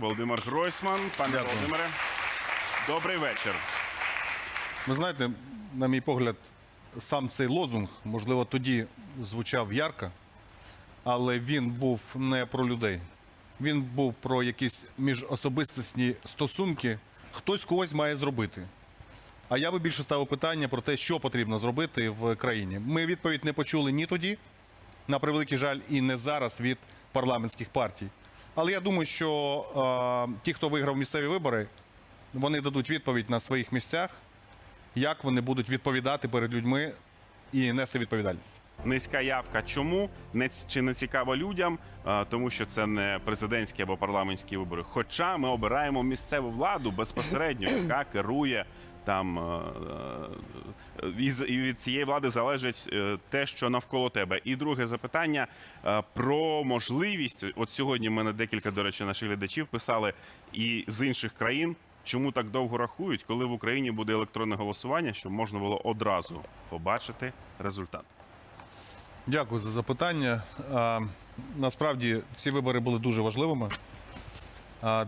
Володимир Гройсман. Пане Дякую. Володимире, добрий вечір. Ви знаєте, на мій погляд, сам цей лозунг, можливо, тоді звучав ярко, але він був не про людей. Він був про якісь міжособистісні стосунки. Хтось когось має зробити. А я би більше ставив питання про те, що потрібно зробити в країні. Ми відповідь не почули ні тоді, на превеликий жаль, і не зараз від парламентських партій. Але я думаю, що е, ті, хто виграв місцеві вибори, вони дадуть відповідь на своїх місцях, як вони будуть відповідати перед людьми і нести відповідальність. Низька явка. Чому не чи не цікаво людям? А, Тому що це не президентські або парламентські вибори. Хоча ми обираємо місцеву владу безпосередньо, яка керує там е, е, і від цієї влади залежить е, те, що навколо тебе. І друге запитання про можливість. От сьогодні мене декілька, до речі, наших глядачів писали і з інших країн. Чому так довго рахують, коли в Україні буде електронне голосування, щоб можна було одразу побачити результат? Дякую за запитання. Насправді ці вибори були дуже важливими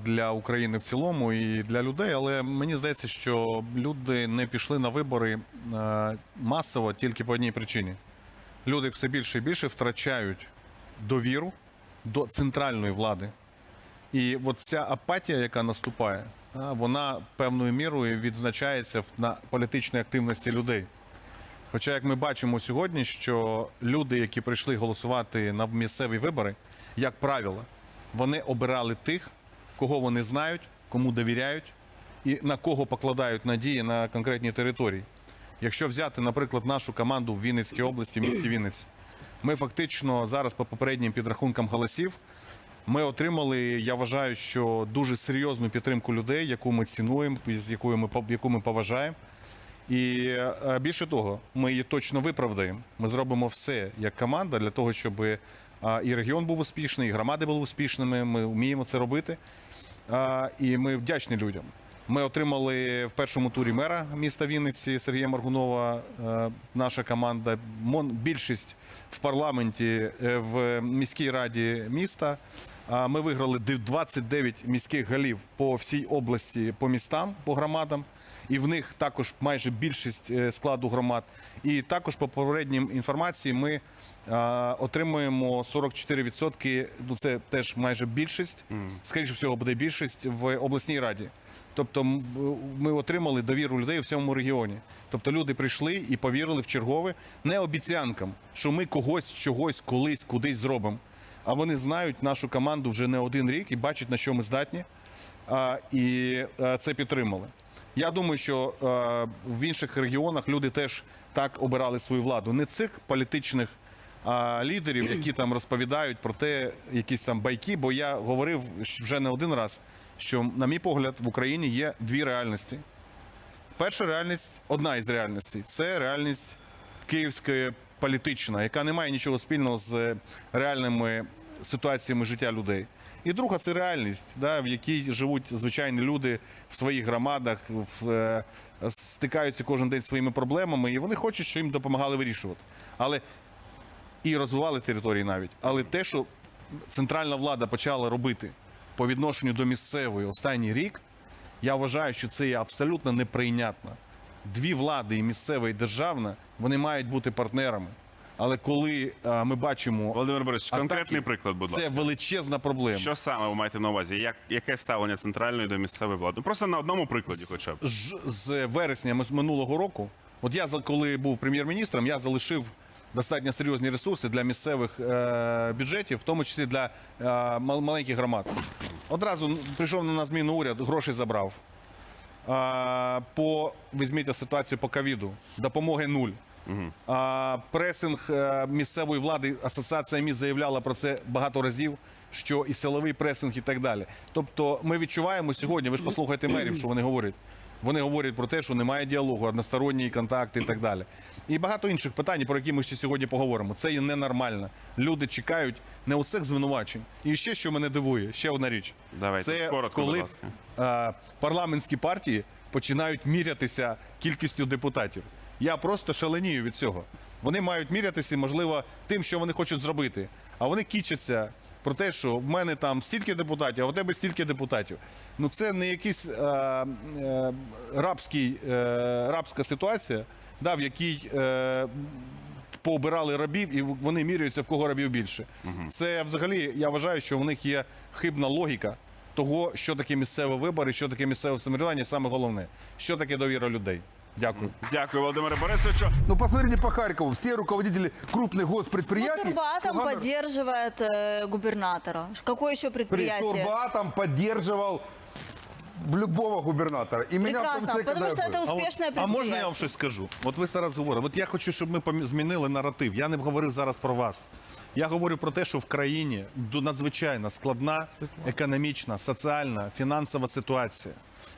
для України в цілому і для людей. Але мені здається, що люди не пішли на вибори масово тільки по одній причині. Люди все більше і більше втрачають довіру до центральної влади. І от ця апатія, яка наступає, вона певною мірою відзначається на політичній активності людей. Хоча, як ми бачимо сьогодні, що люди, які прийшли голосувати на місцеві вибори, як правило, вони обирали тих, кого вони знають, кому довіряють і на кого покладають надії на конкретній території. Якщо взяти, наприклад, нашу команду в Вінницькій області, в місті Вінниць, ми фактично зараз по попереднім підрахункам голосів ми отримали, я вважаю, що дуже серйозну підтримку людей, яку ми цінуємо, з якою ми яку ми поважаємо. І е, більше того, ми її точно виправдаємо. Ми зробимо все як команда для того, щоб е, і регіон був успішний, і громади були успішними. Ми вміємо це робити. І ми вдячні людям. Ми отримали в першому турі мера міста Вінниці Сергія Маргунова. е, Наша команда більшість в парламенті е, в міській раді міста. Ми виграли див- 29 міських голів по всій області, по містам, по громадам. І в них також майже більшість е, складу громад. І також по попереднім інформації ми отримуємо 44%, ну це теж майже більшість, скоріше всього буде більшість в обласній раді. Тобто ми отримали довіру людей у всьому регіоні. Тобто люди прийшли і повірили в чергове не обіцянкам, що ми когось, чогось, колись, кудись зробимо. А вони знають нашу команду вже не один рік і бачать, на що ми здатні а, і е, це підтримали. Я думаю, що е, в інших регіонах люди теж так обирали свою владу. Не цих політичних лідерів, які там розповідають про те, якісь там байки. Бо я говорив вже не один раз, що, на мій погляд, в Україні є дві реальності. Перша реальність, одна із реальностей, це реальність київська політична, яка не має нічого спільного з реальними ситуаціями життя людей. І друга це реальність, да, в якій живуть звичайні люди в своїх громадах, в, е, стикаються кожен день зі своїми проблемами, і вони хочуть, щоб їм допомагали вирішувати. Але і розвивали території навіть. Але те, що центральна влада почала робити по відношенню до місцевої останній рік, я вважаю, що це є абсолютно неприйнятно. Дві влади, і місцева, і державна, вони мають бути партнерами. Але коли е, ми бачимо Володимир Борисович, атаки, конкретний приклад, будь це величезна проблема. Що саме ви маєте на увазі? Як, яке ставлення центральної до місцевої влади? Просто на одному прикладі, хоча б. Ж- з вересня ми- з минулого року, от я коли був прем'єр-міністром, я залишив достатньо серйозні ресурси для місцевих е, бюджетів, в тому числі для е, маленьких громад. Одразу прийшов на зміну уряд, гроші забрав. По візьміть ситуацію по ковіду. Допомоги нуль. А, пресинг е, місцевої влади, асоціація міст заявляла про це багато разів. Що і силовий пресинг, і так далі. Тобто, ми відчуваємо сьогодні. Ви ж послухайте мерів, що вони говорять. Вони говорять про те, що немає діалогу, односторонні контакти і так далі. І багато інших питань, про які ми ще сьогодні поговоримо. Це є ненормально. Люди чекають не оцих звинувачень. І ще що мене дивує, ще одна річ. Давайте, це коротко, коли будь ласка. парламентські партії починають мірятися кількістю депутатів. Я просто шаленію від цього. Вони мають мірятися, можливо, тим, що вони хочуть зробити. А вони кічаться про те, що в мене там стільки депутатів, а у тебе стільки депутатів. Ну це не якийсь е, е, рабський, е, рабська ситуація, да, в якій е, пообирали рабів, і вони міряються, в кого рабів більше. Це взагалі я вважаю, що в них є хибна логіка того, що таке місцеві вибори, що таке місцеве самоврядування, і саме головне, що таке довіра людей. Дякую. Дякую, Володимире Борисовичу. Ну, посмотрите по Харькову. Все руководители крупных Ну, госпредприятий... Турбатом Тугано- поддерживает э, губернатора. Какое еще При- предприятие? Турбатом поддерживал любого губернатора. И меня в том Прекрасно, числе, потому когда что я это был. А, от- успешное а предприятие. можна я вам щось скажу? От ви зараз говорите. От я хочу, щоб ми помі- змінили наратив. Я не говорив зараз про вас. Я говорю про те, що в країні ду- надзвичайно складна економічна, соціальна, фінансова ситуація.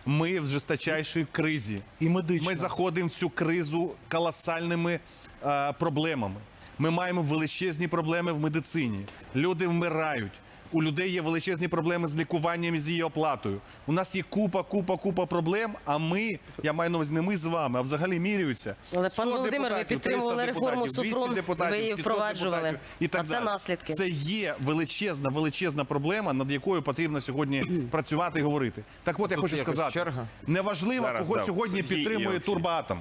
Ми в жесточайшій кризі. І медично. Ми заходимо в цю кризу колосальними е, проблемами. Ми маємо величезні проблеми в медицині. Люди вмирають. У людей є величезні проблеми з лікуванням і з її оплатою. У нас є купа, купа, купа проблем. А ми, я маю на увазі не ми з вами, а взагалі міряються. Але, пан Володимир, ви підтримували реформу депутатів, 200 Супрун, ви її впроваджували. І так А це далі. наслідки. Це є величезна, величезна проблема, над якою потрібно сьогодні працювати і говорити. Так от я хочу якась сказати, черга? неважливо, Зараз, кого да, сьогодні Сергій підтримує Олексій. Турбоатом.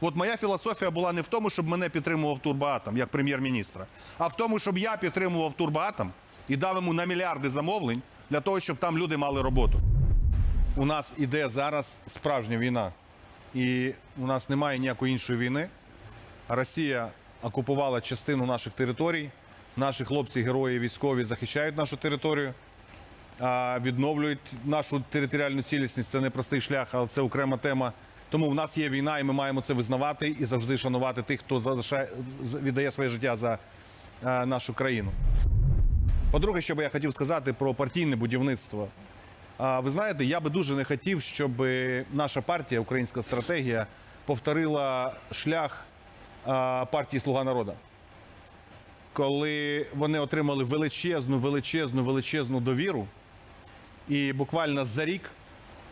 От моя філософія була не в тому, щоб мене підтримував Турбоатом як прем'єр-міністра, а в тому, щоб я підтримував Турбоатом і дав йому на мільярди замовлень для того, щоб там люди мали роботу. У нас іде зараз справжня війна, і у нас немає ніякої іншої війни. Росія окупувала частину наших територій. Наші хлопці, герої, військові захищають нашу територію, відновлюють нашу територіальну цілісність. Це не простий шлях, але це окрема тема. Тому в нас є війна, і ми маємо це визнавати і завжди шанувати тих, хто залишає, віддає своє життя за нашу країну. По-друге, що би я хотів сказати про партійне будівництво. Ви знаєте, я би дуже не хотів, щоб наша партія, українська стратегія, повторила шлях партії Слуга народу. Коли вони отримали величезну, величезну, величезну довіру, і буквально за рік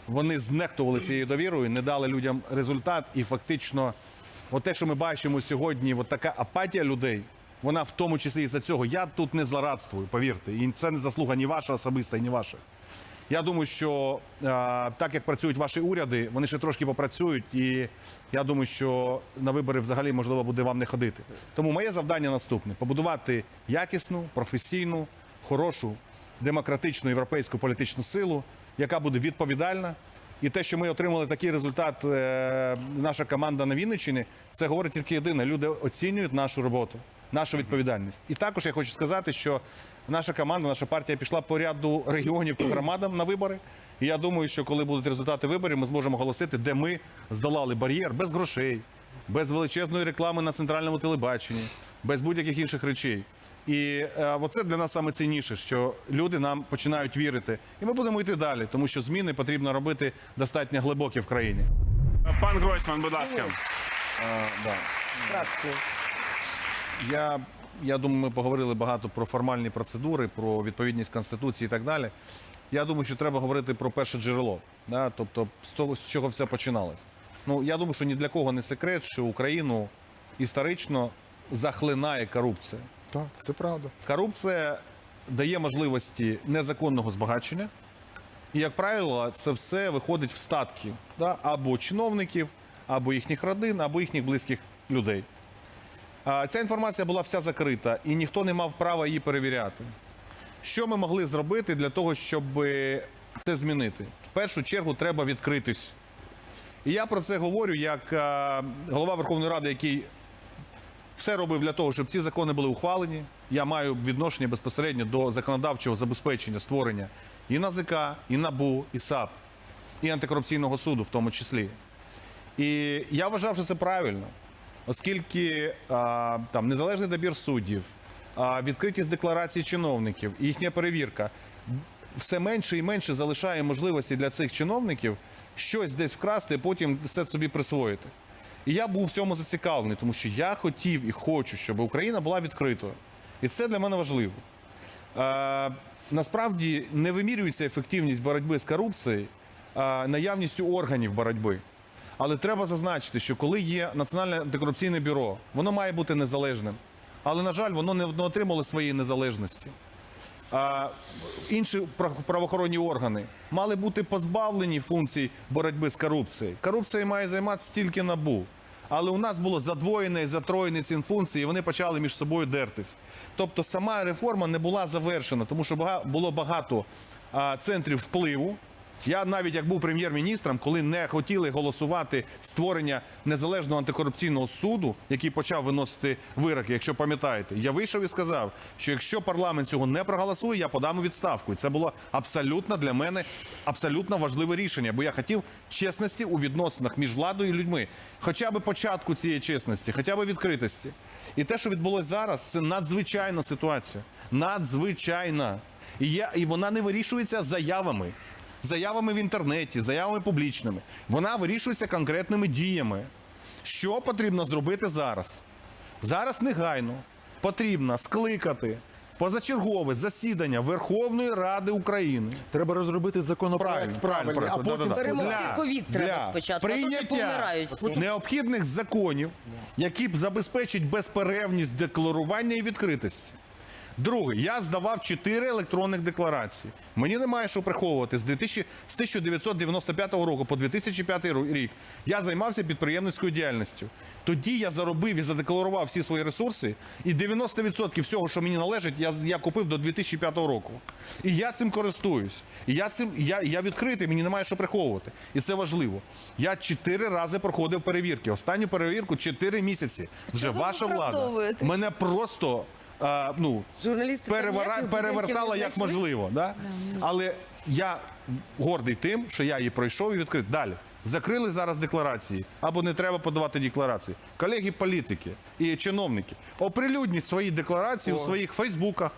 вони знехтували цією довірою, не дали людям результат, і фактично, от те, що ми бачимо сьогодні, от така апатія людей, вона в тому числі і за цього. Я тут не злорадствую, повірте, і це не заслуга ні ваша особиста, ні ваша. Я думаю, що е, так як працюють ваші уряди, вони ще трошки попрацюють, і я думаю, що на вибори взагалі можливо буде вам не ходити. Тому моє завдання наступне: побудувати якісну, професійну, хорошу, демократичну європейську політичну силу, яка буде відповідальна. І те, що ми отримали такий результат, е, наша команда на Вінниччині, це говорить тільки єдине: люди оцінюють нашу роботу, нашу відповідальність. І також я хочу сказати, що наша команда, наша партія пішла по ряду регіонів по громадам на вибори. І я думаю, що коли будуть результати виборів, ми зможемо оголосити, де ми здолали бар'єр без грошей, без величезної реклами на центральному телебаченні, без будь-яких інших речей. І е, оце для нас саме цінніше, що люди нам починають вірити, і ми будемо йти далі, тому що зміни потрібно робити достатньо глибокі в країні. Пан Гройсман, будь ласка. Фракції. Я, я думаю, ми поговорили багато про формальні процедури, про відповідність конституції і так далі. Я думаю, що треба говорити про перше джерело, да? тобто з того, з чого все починалось. Ну я думаю, що ні для кого не секрет, що Україну історично захлинає корупція. Так, це правда. Корупція дає можливості незаконного збагачення, і, як правило, це все виходить в статки да? або чиновників, або їхніх родин, або їхніх близьких людей. Ця інформація була вся закрита, і ніхто не мав права її перевіряти. Що ми могли зробити для того, щоб це змінити? В першу чергу треба відкритись. І я про це говорю як голова Верховної Ради, який все робив для того, щоб ці закони були ухвалені. Я маю відношення безпосередньо до законодавчого забезпечення створення і НАЗК, і НАБУ, і САП, і антикорупційного суду, в тому числі. І я вважав, що це правильно, оскільки а, там незалежний добір суддів, а, відкритість декларацій чиновників, і їхня перевірка все менше і менше залишає можливості для цих чиновників щось десь вкрасти, потім все собі присвоїти. І я був в цьому зацікавлений, тому що я хотів і хочу, щоб Україна була відкритою. І це для мене важливо. Е, насправді не вимірюється ефективність боротьби з корупцією е, наявністю органів боротьби. Але треба зазначити, що коли є Національне антикорупційне бюро, воно має бути незалежним. Але, на жаль, воно не отримало своєї незалежності. а, інші прав- правоохоронні органи мали бути позбавлені функцій боротьби з корупцією. Корупцією має займатися тільки набу. Але у нас було задвоєне і затроєне ці функції, і вони почали між собою дертись. Тобто сама реформа не була завершена, тому що було багато центрів впливу. Я навіть як був прем'єр-міністром, коли не хотіли голосувати створення незалежного антикорупційного суду, який почав виносити вироки, якщо пам'ятаєте, я вийшов і сказав, що якщо парламент цього не проголосує, я подам відставку. І це було абсолютно для мене абсолютно важливе рішення, бо я хотів чесності у відносинах між владою і людьми, хоча б початку цієї чесності, хоча б відкритості. І те, що відбулося зараз, це надзвичайна ситуація. Надзвичайна. І, я, і вона не вирішується заявами. Заявами в інтернеті, заявами публічними. Вона вирішується конкретними діями. Що потрібно зробити зараз? Зараз негайно потрібно скликати позачергове засідання Верховної Ради України. Треба розробити законопроект Правильно, правильний, правильно, а потім. Перемогти ковід треба спочатку, прийняття необхідних законів, які б забезпечать безперервність декларування і відкритості. Друге, я здавав чотири електронних декларації. Мені немає що приховувати. З 2000 з 1995 року по 2005 рік я займався підприємницькою діяльністю. Тоді я заробив і задекларував всі свої ресурси, і 90% всього, що мені належить, я, я купив до 2005 року. І я цим користуюсь. І я цим я, я відкритий, мені немає що приховувати. І це важливо. Я чотири рази проходив перевірки. Останню перевірку чотири місяці. Вже ваша влада мене просто. А, ну, там перевертала як можливо. Да? Але я гордий тим, що я її пройшов і відкрив. Далі. Закрили зараз декларації, або не треба подавати декларації. Колеги політики і чиновники, оприлюдніть свої декларації у своїх фейсбуках,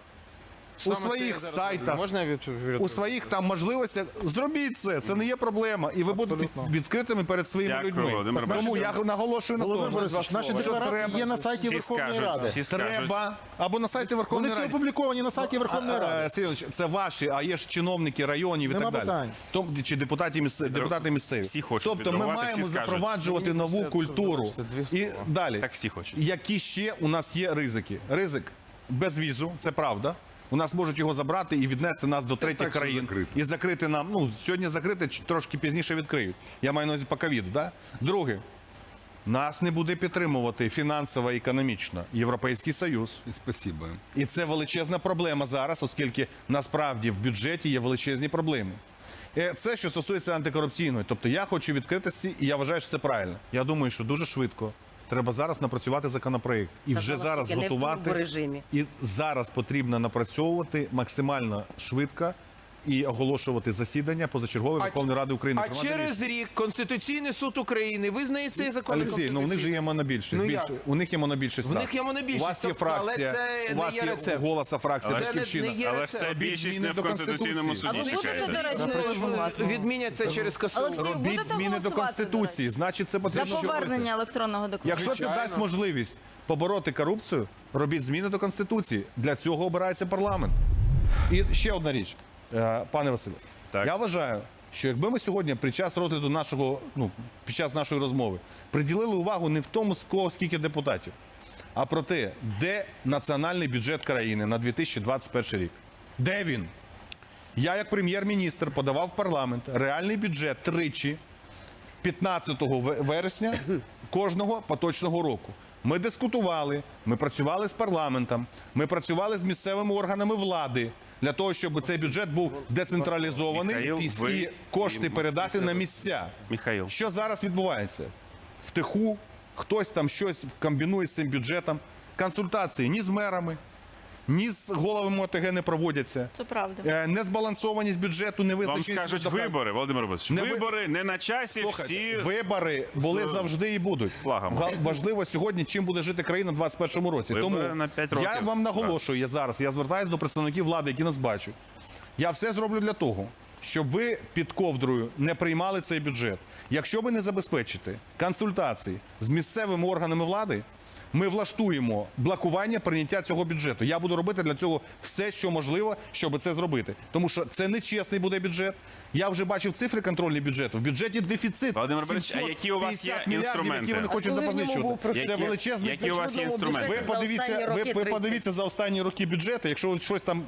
у своїх сайтах, Можна я від, у своїх там можливостях. Зробіть це, це не є проблема. І ви будете відкритими перед своїми Дякую, людьми. Володимир Тому я наголошую на Володимир тому. Борисович, наші декларації є на сайті Всі Верховної скажуть, Ради. всі скажуть. Треба або на сайті Вони Верховної всі Ради. опубліковані на сайті Верховної Ради. Сергій Володимирович, це ваші, а є ж чиновники районів і Нема так далі. питань. Том- чи депутати, місце- депутати місцеві. Всі хочуть тобто ми відреагувати, маємо всі скажуть. запроваджувати нову культуру. це дві І далі. Так всі хочуть. Які ще у нас є ризики? Ризик без візу, це правда. У нас можуть його забрати і віднести нас до третіх так, країн закрити. і закрити нам. Ну сьогодні закрити трошки пізніше відкриють. Я маю на увазі по ковіду. Да? Друге, нас не буде підтримувати фінансово і економічно Європейський Союз. Спасибо. І це величезна проблема зараз, оскільки насправді в бюджеті є величезні проблеми. Е, Це що стосується антикорупційної. Тобто я хочу відкритості, і я вважаю, що це правильно. Я думаю, що дуже швидко треба зараз напрацювати законопроект і Та вже зараз готувати. режимі. І зараз потрібно напрацьовувати максимально швидко і оголошувати засідання позачергової А Верховної Ради України. А через рік Конституційний суд України визнає цей закон. Олексій, ну у них же є монобільшість. Ну, більше. У них є монобільшість. У них є монобільшість, У вас є тобто, але фракція, це у вас є є рецепт. голоса фракція Це не- Батьківщина. є Але все більшість зміни не в до Конституційному суді. А ви будете, чекає. до речі, голосувати? Відмінять це через КСУ. Робіть зміни до Конституції. Значить, це потрібно робити. повернення електронного декларації. Якщо це дасть можливість побороти корупцію, робіть зміни до Конституції. Для цього обирається парламент. І ще одна річ, Е, пане Василе. Так. Я вважаю, що якби ми сьогодні під час розгляду нашого, ну під час нашої розмови приділили увагу не в тому, з кого скільки депутатів, а про те, де національний бюджет країни на 2021 рік. Де він? Я, як прем'єр-міністр, подавав в парламент реальний бюджет тричі 15 вересня кожного поточного року. Ми дискутували, ми працювали з парламентом, ми працювали з місцевими органами влади для того, щоб цей бюджет був децентралізований Михаїл, і кошти передати на місця. Михаїл. Що зараз відбувається? Втиху хтось там щось комбінує з цим бюджетом. Консультації ні з мерами, ні з головами ОТГ не проводяться. Це правда. Е, Незбалансованість бюджету, не Вам скажуть вибори, Володимир Борисович. Не ви- Вибори не на часі, Слухайте, всі вибори були з завжди і будуть. флагами. Важливо сьогодні, чим буде жити країна в 21 році. Вибори Тому на п'ять я вам наголошую я зараз. Я звертаюся до представників влади, які нас бачать. Я все зроблю для того, щоб ви під ковдрою не приймали цей бюджет. Якщо ви не забезпечите консультації з місцевими органами влади. Ми влаштуємо блокування прийняття цього бюджету. Я буду робити для цього все, що можливо, щоб це зробити. Тому що це нечесний буде бюджет. Я вже бачив цифри контрольні бюджету. В бюджеті дефіцит. Володимир Борисович, а які у вас є інструменти? які вони хочуть запозичувати. Це Які- величезний які у вас є інструменти? ви подивіться, ви, ви подивіться за останні роки бюджету. Якщо ви щось там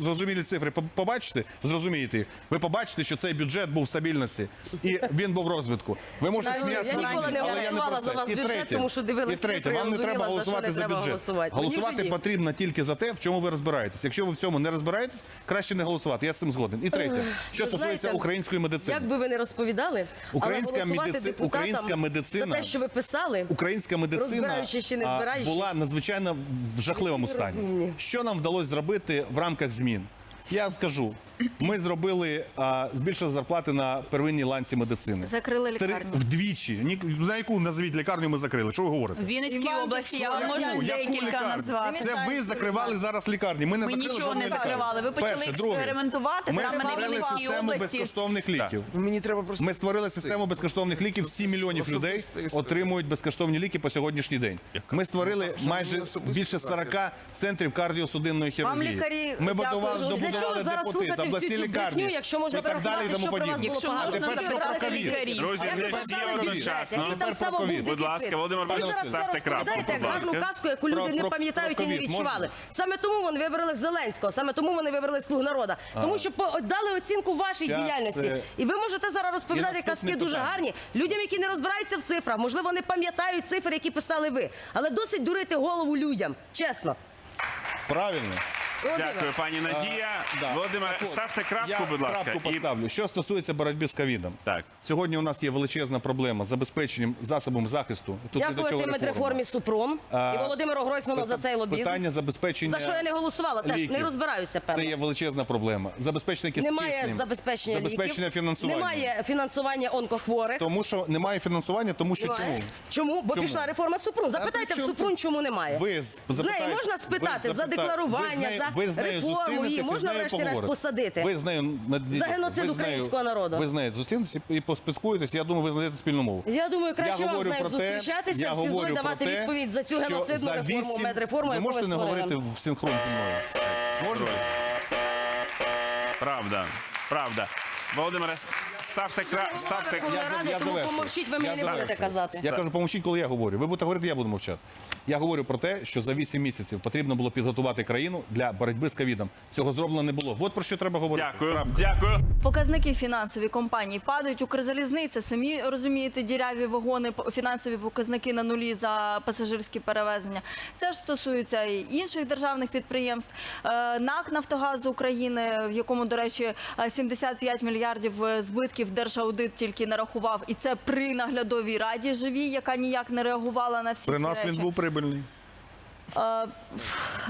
зрозумілі цифри побачите, зрозумієте їх. Ви побачите, що цей бюджет був в стабільності і він був в розвитку. Ви можете сміятися, але я не голосувала про це. за вас І третє, тому що дивилась і третє, вам не треба голосувати за бюджет. голосувати. Потрібно тільки за те, в чому ви розбираєтесь. Якщо ви в цьому не розбираєтесь, краще не голосувати. Я з цим згоден. І третє, що ви стосується української медицини. Як би ви не розповідали, Українська але медици- українська медицина- за те, що ви писали, Українська медицина чи не була надзвичайно в жахливому стані. Що нам вдалося зробити в рамках змін? Я скажу, ми зробили а, збільшили зарплати на первинній ланці медицини. Закрили Три- лікарню. вдвічі. Ні, на яку назвіть лікарню ми закрили? Що ви говорите? В Вінницькій області я вам можу декілька назвати. Це ви закривали зараз лікарні. Ми не Ми закрили нічого не закривали. Ви почали Перше, друге. експериментувати Ми саме на Вінницькій області. безкоштовних ліків. Мені треба просто Ми створили систему безкоштовних ліків. 7 мільйонів людей отримують безкоштовні ліки по сьогоднішній день. Ми створили майже більше 40 центрів кардіосудинної хірургії. лікарі, Ми дякую. будували, добудували зараз депоти, обласні всю цю брехню, якщо можна і так далі і тому що при вас подібне. було Якщо погано, можна тепер що про ковід? лікарів. Друзі, не всі одночасно. Тепер про ковід. Будь ласка. Володимир Ви Борисович, ставте крапку, розповідаєте будь як гарну казку, яку люди Про- не про- пам'ятають про і не ковід відчували. можна? Саме тому вони вибрали Зеленського, саме тому вони вибрали слуг народу. Тому що по- дали оцінку вашій діяльності. е, І ви можете зараз розповідати наступне казки дуже питання. гарні людям, які не розбираються в цифрах. Можливо, не пам'ятають цифри, які писали ви. Але досить дурити голову людям. Чесно. Правильно. Дякую, пані Надія. Да. Володимире, Так от, ставте крапку, я будь ласка. крапку І- поставлю. Що стосується боротьби з ковідом. Так. Сьогодні у нас є величезна проблема з забезпеченням засобом захисту. Тут не до Дякувати чого А, і Володимиру Гройсману за цей лобізм. Питання забезпечення За що я не голосувала, теж ліків. не розбираюся, певно. Це є величезна проблема. Забезпечення кис- Немає забезпечення забезпечення ліків, фінансування. немає фінансування онкохворих. Тому що немає фінансування, тому що Немає. чому? Чому? Бо Чому? пішла реформа Супрун. Запитайте в Супрун, чому немає. Ви з- запитайте- можна спитати за декларування, за ви з нею реформу зустрінетеся, її з можна нею врешті-решт поговорите. посадити. Ви з нею на- За геноцид ви з нею- українського народу. Ви з нею зустрінетеся і поспілкуєтесь. Я думаю, ви знайдете спільну мову. Я думаю, краще вам з говорю нею про те- зустрічатися, я в СІЗО говорю і про давати те, відповідь за цю що геноцидну за реформу, вісім- медреформу, Ви яку можете не створили. говорити в синхрон зі мною? Можете? Правда, правда. Володимире, ставте кра... ставте. Я Ради, я тому завершую. помовчіть, ви мені не будете казати. Я кажу, помовчіть, коли я говорю. Ви будете говорити, я буду мовчати. Я говорю про те, що за 8 місяців потрібно було підготувати країну для боротьби з ковідом. Цього зроблено не було. От про що треба говорити. Дякую, Правда. дякую. Показники фінансові компанії падають. Укрзалізниця самі розумієте, діряві вагони, по- фінансові показники на нулі за пасажирські перевезення. Це ж стосується і інших державних підприємств. Е, НАК Нафтогаз України, в якому, до речі, е, 75 мільярдів е, збитків держаудит тільки нарахував, і це при наглядовій раді живій, яка ніяк не реагувала на всі При ці нас речі. він був прибильний. Е, е,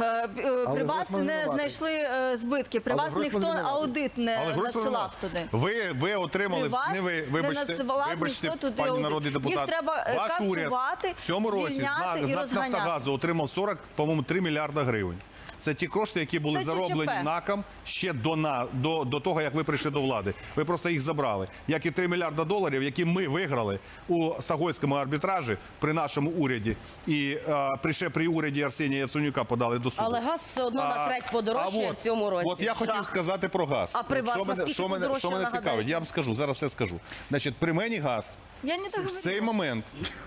е, При вас Гройсман не винуватий. знайшли е, збитки. При Але вас Гройсман ніхто винуватий. аудит не Але Гройсман надсилав винуватий. туди. Ви, ви отримали, При вас не ви, не вибачте, надсилав вибачте ніхто туди пані аудит. народний Їх депутат. треба, е, Ваш уряд касувати, в цьому році звільняти НАК- і з НАК розганяти. Нафтогазу отримав 40, по-моєму, 3 мільярда гривень. Це ті кошти, які були Це зароблені ЧЧП. НАКом ще до, на, до, до того, як ви прийшли до влади. Ви просто їх забрали. Як і 3 мільярда доларів, які ми виграли у Стокгольмському арбітражі при нашому уряді. І е, при, ще при уряді Арсенія Яценюка подали до суду. Але газ все одно на треть подорожчає в цьому році. От я хотів Жах. сказати про газ. А при вас що мене, що мене, що мене цікавить, я вам скажу, зараз все скажу. Значить, при мені газ Я не так в цей момент,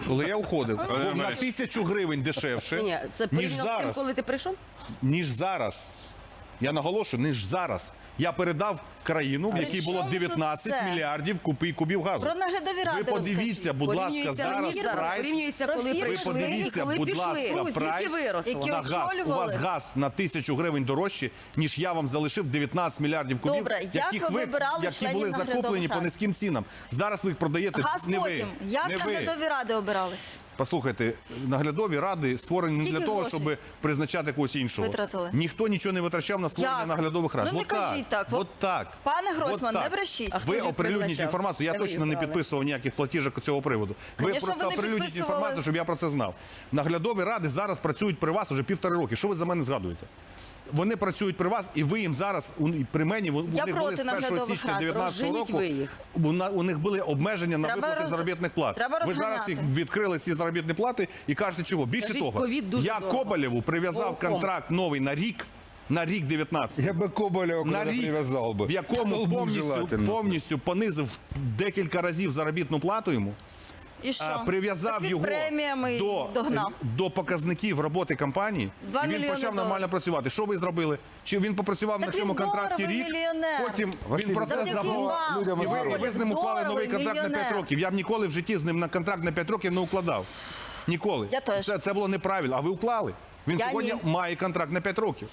коли я уходив, був на тисячу гривень дешевше, Ні, це ніж порівняно з тим, зараз. коли ти прийшов? Ніж зараз. Я наголошую, ніж зараз. Я передав країну, в якій було чому 19 це? мільярдів купи, кубів газу. Про наглядові ради Ви подивіться, будь ласка, зараз прайс. Ви подивіться, будь ласка, прайс на газ. У вас газ на тисячу гривень дорожче, ніж я вам залишив 19 мільярдів кубів, Добре, як яких ви які були закуплені по низьким цінам. Зараз ви їх продаєте Газ не ви. Як не ви. наглядові ради обирались? Послухайте, наглядові ради створені не Скільки для того, грошей щоб призначати когось іншого. витратили? Ніхто нічого не витрачав на створення Як? наглядових рад. Ну, не От кажіть так. От так. Пане Гройсман, От не так. брешіть. А хто Ви ж їх оприлюдніть призначав? інформацію. Я точно не брали? підписував ніяких платіжок цього приводу. Ви Конечно, просто ви не оприлюдніть підписували. інформацію, щоб я про це знав. Наглядові ради зараз працюють при вас вже півтори роки. Що ви за мене згадуєте? Вони працюють при вас, і ви їм зараз у при мені у Я них були з 1 січня рад. 19 Розженіть року. У, на- у них були обмеження на Треба виплати роз- заробітних плат. треба ви зараз їх відкрили ці заробітні плати і кажете, чого більше Скажіть, того, я дорого. Коболєву прив'язав контракт новий на рік. на рік 19 Я бы Коболева на рік, привязал бы. в якому повністю, повністю понизив декілька разів заробітну плату йому, І що? а, прив'язав Так його преміями і до, догнав. до показників роботи компанії, Два і він мільйони почав доларів. нормально працювати. Що ви зробили? Чи він попрацював Так на цьому контракті доларовий рік? мільйонер. Потім Василь, він про це завдяки забув. вам. І ви, і ви з ним уклали новий Здоровий контракт на 5 мільйонер. років. Я б ніколи в житті з ним на контракт на 5 років не укладав. Ніколи. Я теж. Це, це було неправильно. А ви уклали. Він Я сьогодні ні. має контракт на 5 років.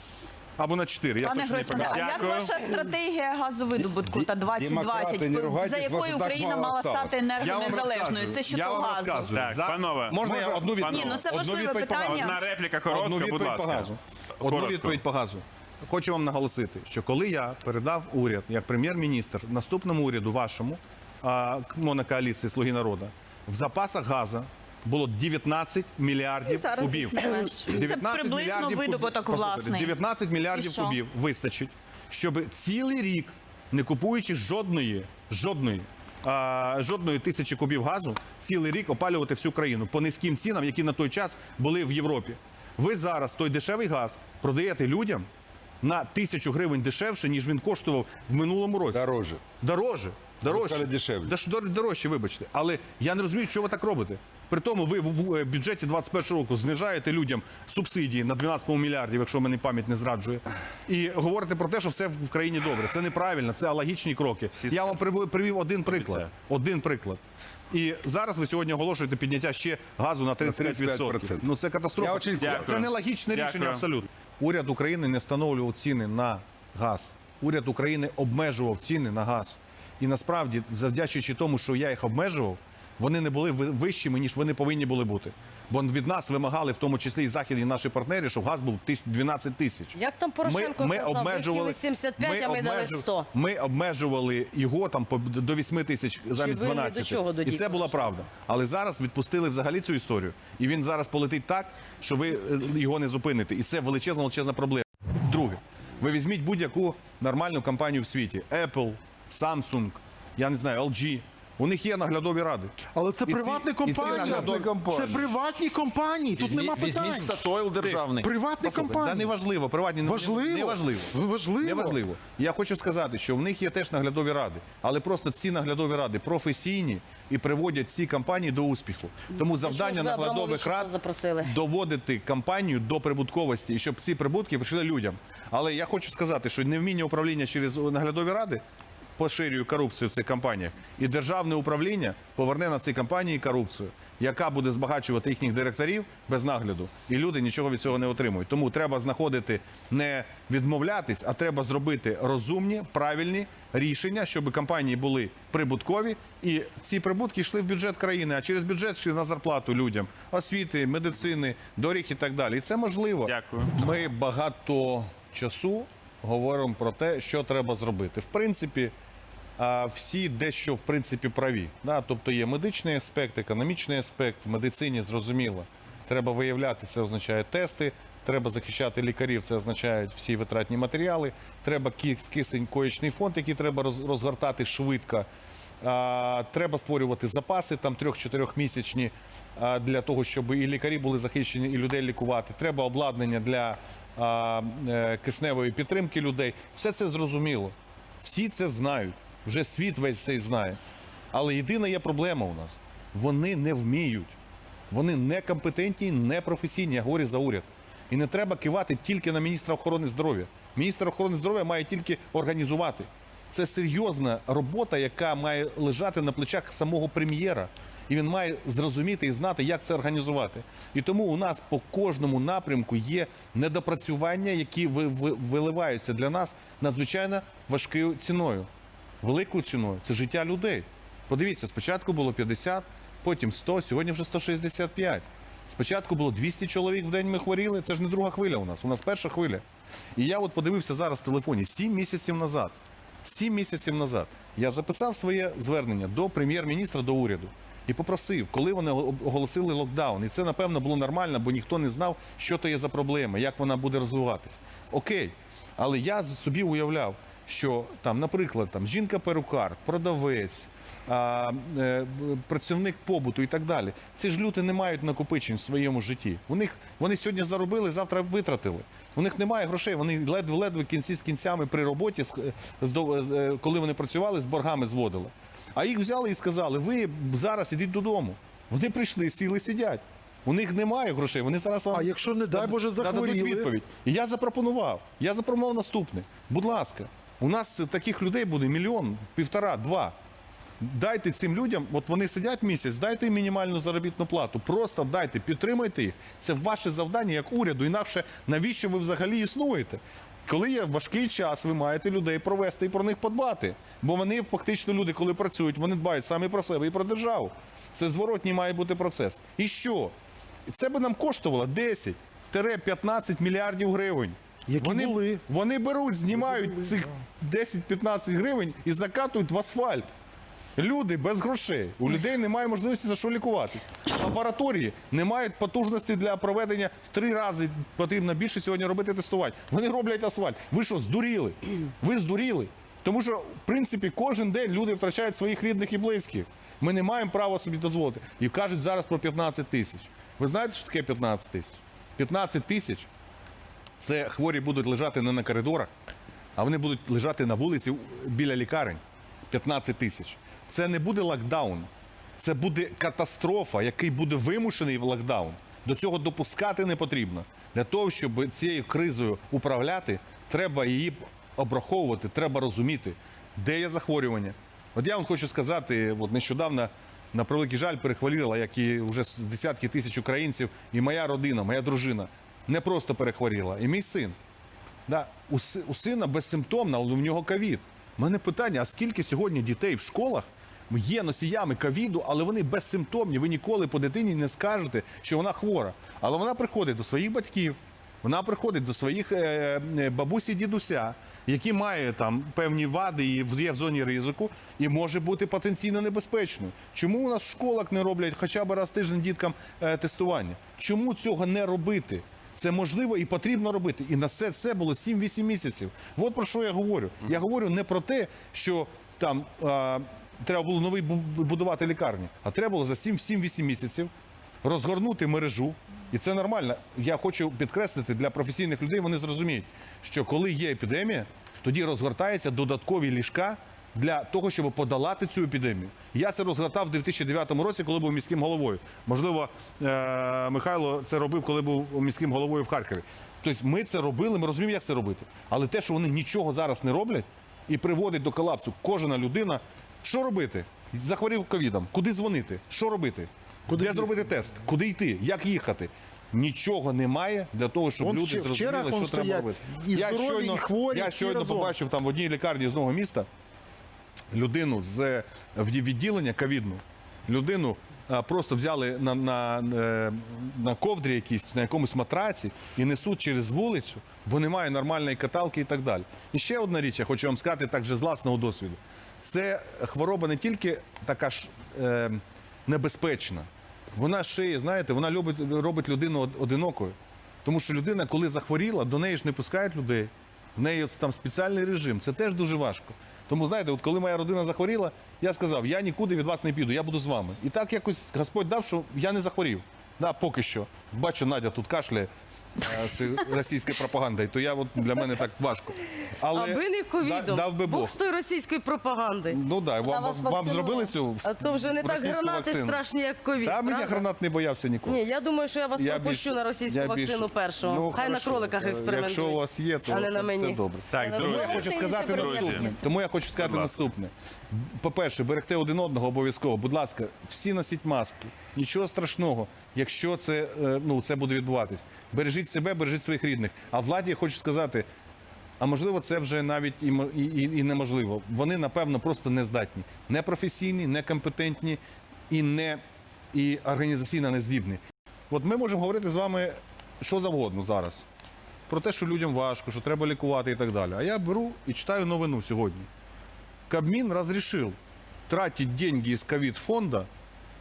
Або на 4. Я Пане точно не Гройсмане, а пам'ятаю. як Дякую. ваша стратегія газовидобутку та демократи, не 2020, ругайтесь, за вас якою так Україна мало мала осталось. стати Я вам енергонезалежною? Це щодо Я вам газу. розказую. Так, За- панове. Можна я одну відповідь? Ні, ну це Одну важливе відповідь по газу. питання. Одна репліка коротка, Одну будь відповідь по ласка. газу. Одну Коротко. відповідь по газу. Хочу вам наголосити, що коли я передав уряд як прем'єр-міністр наступному уряду вашому а, монокоаліції Слуги народу, в запасах газу було 19 мільярдів зараз кубів. їх не менше. 19 приблизно мільярдів видобуток кубів. Власний. 19 мільярдів що? кубів вистачить, щоб цілий рік, не купуючи жодної, жодної. а, Жодної тисячі кубів газу цілий рік опалювати всю країну по низьким цінам, які на той час були в Європі. Ви зараз той дешевий газ продаєте людям на тисячу гривень дешевше, ніж він коштував в минулому році. Дороже. Дороже. Дорожче. Дорожче, вибачте. Але я не розумію, що ви так робите. При тому ви в е, бюджеті 21 року знижаєте людям субсидії на 12 мільярдів, якщо мене пам'ять не зраджує, і говорите про те, що все в країні добре. Це неправильно, це алогічні кроки. Я вам привів, привів один приклад. Один приклад. І зараз ви сьогодні оголошуєте підняття ще газу на 35%. 35%. Ну це катастрофа. Я очень- Дякую. Це нелогічне Дякую. рішення абсолютно. Уряд України не встановлював ціни на газ. Уряд України обмежував ціни на газ. І насправді, завдячуючи тому, що я їх обмежував, вони не були вищими, ніж вони повинні були бути. Бо від нас вимагали, в тому числі і західні наші партнери, щоб газ був 12 тисяч. Як там Порошенко казав, ви хотіли 75, а ми дали обмежу- 100. ми обмежували його там до 8 тисяч замість ви ні до 12. чого І це була правда. Але зараз відпустили взагалі цю історію. І він зараз полетить так, що ви е, його не зупините. І це величезна величезна проблема. Друге, ви візьміть будь-яку нормальну компанію в світі: Apple, Samsung, я не знаю, LG. У них є наглядові ради. Але це І ці- приватні і ці компанії. наглядові- Це приватні компанії. Тут нема Візьміть питань. Статойл державний. Приватні Послухай, компанії. Та неважливо, приватні не- Важливо. не важливо. Важливо. Неважливо. Я хочу сказати, що в них є теж наглядові ради, але просто ці наглядові ради професійні і приводять ці компанії до успіху. Тому завдання ви наглядових Абрамовича рад запросили? доводити компанію до прибутковості і щоб ці прибутки прийшли людям. Але я хочу сказати, що невміння управління через наглядові ради. Поширює корупцію в цих компаніях, і державне управління поверне на ці компанії корупцію, яка буде збагачувати їхніх директорів без нагляду, і люди нічого від цього не отримують. Тому треба знаходити не відмовлятись, а треба зробити розумні, правильні рішення, щоб компанії були прибуткові, і ці прибутки йшли в бюджет країни, а через бюджет йшли на зарплату людям, освіти, медицини, доріг і так далі. І це можливо. Дякую. Ми багато часу говоримо про те, що треба зробити. В принципі, всі дещо в принципі праві. Да? Тобто є медичний аспект, економічний аспект, в медицині зрозуміло. Треба виявляти, це означає тести. Треба захищати лікарів, це означають всі витратні матеріали. Треба кис- кисень коєчний фонд, який треба роз- розгортати швидко. Треба створювати запаси там трьох-чотирьох місячні а, для того, щоб і лікарі були захищені, і людей лікувати. Треба обладнання для е, кисневої підтримки людей. Все це зрозуміло. Всі це знають. Вже світ весь цей знає. Але єдина є проблема у нас: вони не вміють. Вони некомпетентні, непрофесійні, я говорю за уряд. І не треба кивати тільки на міністра охорони здоров'я. Міністр охорони здоров'я має тільки організувати. Це серйозна робота, яка має лежати на плечах самого прем'єра. І він має зрозуміти і знати, як це організувати. І тому у нас по кожному напрямку є недопрацювання, які ви- ви- виливаються для нас надзвичайно важкою ціною великою ціною це життя людей. Подивіться, спочатку було 50, потім 100, сьогодні вже 165. Спочатку було 200 чоловік в день ми хворіли. Це ж не друга хвиля у нас. У нас перша хвиля. І я от подивився зараз в телефоні 7 місяців назад. 7 місяців назад я записав своє звернення до прем'єр-міністра до уряду і попросив, коли вони оголосили локдаун. І це напевно було нормально, бо ніхто не знав, що то є за проблема, як вона буде розвиватись. Окей, але я собі уявляв, що там, наприклад, там жінка-перукар, продавець, а, е, працівник побуту і так далі. Ці ж люди не мають накопичень в своєму житті. У них вони сьогодні заробили, завтра витратили. У них немає грошей. Вони ледве-ледве кінці з кінцями при роботі, з- з з- е, коли вони працювали, з боргами зводили. А їх взяли і сказали: ви зараз ідіть додому. Вони прийшли, сіли, сидять. У них немає грошей. Вони зараз вам А якщо, не дай Боже, дадуть захворіли? відповідь. І я запропонував. Я запропонував наступне. Будь ласка, у нас таких людей буде мільйон, півтора, два. Дайте цим людям, от вони сидять місяць, дайте їм мінімальну заробітну плату. Просто дайте, підтримайте їх. Це ваше завдання як уряду. Інакше навіщо ви взагалі існуєте? Коли є важкий час, ви маєте людей провести і про них подбати. Бо вони фактично люди, коли працюють, вони дбають самі про себе і про державу. Це зворотній має бути процес. І що? Це би нам коштувало 10-15 мільярдів гривень. Які вони, були. вони беруть, знімають цих 10-15 гривень і закатують в асфальт. Люди без грошей. У людей немає можливості за що лікуватись. Лабораторії не мають потужності для проведення в три рази потрібно більше сьогодні робити тестувань. Вони роблять асфальт. Ви що, здуріли? Ви здуріли? Тому що, в принципі, кожен день люди втрачають своїх рідних і близьких. Ми не маємо права собі дозволити. І кажуть зараз про 15 тисяч. Ви знаєте, що таке 15 тисяч? 15 тисяч це хворі будуть лежати не на коридорах, а вони будуть лежати на вулиці біля лікарень. 15 тисяч. Це не буде локдаун. Це буде катастрофа, який буде вимушений в локдаун. До цього допускати не потрібно. Для того, щоб цією кризою управляти, треба її обраховувати, треба розуміти, де є захворювання. От я вам хочу сказати, от нещодавно, на превеликий жаль, перехворіла, як і вже десятки тисяч українців, і моя родина, моя дружина не просто перехворіла, і мій син. Да, у, у сина безсимптомна, але в нього ковід. У мене питання: а скільки сьогодні дітей в школах є носіями ковіду, але вони безсимптомні. Ви ніколи по дитині не скажете, що вона хвора. Але вона приходить до своїх батьків, вона приходить до своїх е, е, бабусі дідуся, які мають там певні вади і є в зоні ризику, і може бути потенційно небезпечною. Чому у нас в школах не роблять хоча б раз тиждень діткам е, тестування? Чому цього не робити? Це можливо і потрібно робити. І на все це було 7-8 місяців. От про що я говорю. Я говорю не про те, що там а, треба було новий будувати лікарні, а треба було за 7-8 місяців розгорнути мережу. І це нормально. Я хочу підкреслити для професійних людей, вони зрозуміють, що коли є епідемія, тоді розгортаються додаткові ліжка для того, щоб подолати цю епідемію. Я це розгортав в 2009 році, коли був міським головою. Можливо, е- Михайло це робив, коли був міським головою в Харкові. Тобто ми це робили, ми розуміємо, як це робити. Але те, що вони нічого зараз не роблять і приводить до колапсу кожна людина, що робити? Захворів ковідом, куди дзвонити? Що робити? Де зробити тест? Куди йти? Як їхати? Нічого немає для того, щоб Вон люди зрозуміли, що треба робити. і здорові, і хворі, я щойно побачив там в одній лікарні з нового міста людину з е, відділення ковідну. Людину просто взяли на, на, е, на ковдрі якійсь, на якомусь матраці і несуть через вулицю, бо немає нормальної каталки і так далі. І ще одна річ, я хочу вам сказати так же з власного досвіду. Це хвороба не тільки така ж е, небезпечна, вона ще, знаєте, вона любить, робить людину одинокою. Тому що людина, коли захворіла, до неї ж не пускають людей. В неї там спеціальний режим. Це теж дуже важко. Тому знаєте, от коли моя родина захворіла, я сказав, я нікуди від вас не піду, я буду з вами. І так якось Господь дав, що я не захворів. Да, поки що. Бачу, Надя тут кашляє е, з російською пропагандою, то я от для мене так важко. Але Аби не да- ковідом. дав би Бог Бог. з тої російської пропаганди. Ну да, вам, вас вам вакцинує. зробили цю А то вже не так російську гранати вакцину? страшні, як ковід. Та мені правда? гранат не боявся ніколи. Ні, я думаю, що я вас Я пропущу більш- на російську я більш- вакцину першого. Ну, Хай хорошо. на кроликах Е, експериментують. Якщо у вас є, то а не це, на мені. це добре. Так, Я друзі. думаю, Хочу сказати інше наступне. Тому я хочу сказати Будь ласка. наступне. По-перше, берегти один одного обов'язково. Будь ласка, всі носіть маски. Нічого страшного, якщо це, е, ну, це буде відбуватись. Бережіть себе, бережіть своїх рідних. А владі я хочу сказати. А можливо, це вже навіть і, і, і, неможливо. Вони, напевно, просто не здатні. Непрофесійні, некомпетентні і не і організаційно нездібні. От ми можемо говорити з вами що завгодно зараз. Про те, що людям важко, що треба лікувати і так далі. А я беру і читаю новину сьогодні. Кабмин разрешил тратить деньги из ковид-фонда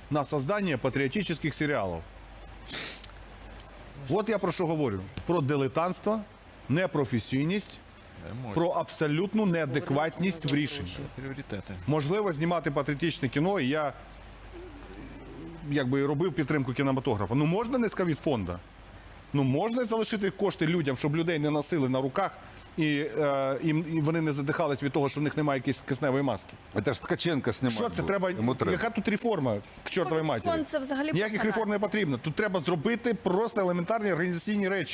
на создание патриотических сериалов. Вот я про що говорю. Про дилетантство, непрофесійність про абсолютну неадекватність в рішенні. Можливо, знімати патріотичне кіно, і я якби робив підтримку кінематографа. Ну можна не від фонду? Ну можна залишити кошти людям, щоб людей не носили на руках і, е, і, вони не задихались від того, що в них немає якоїсь кисневої маски. Це ж Ткаченка знімає. Що це треба? Йому треба. Яка тут реформа к чортовій матері? Фонд це взагалі Ніяких реформ не потрібно. Тут треба зробити просто елементарні організаційні речі.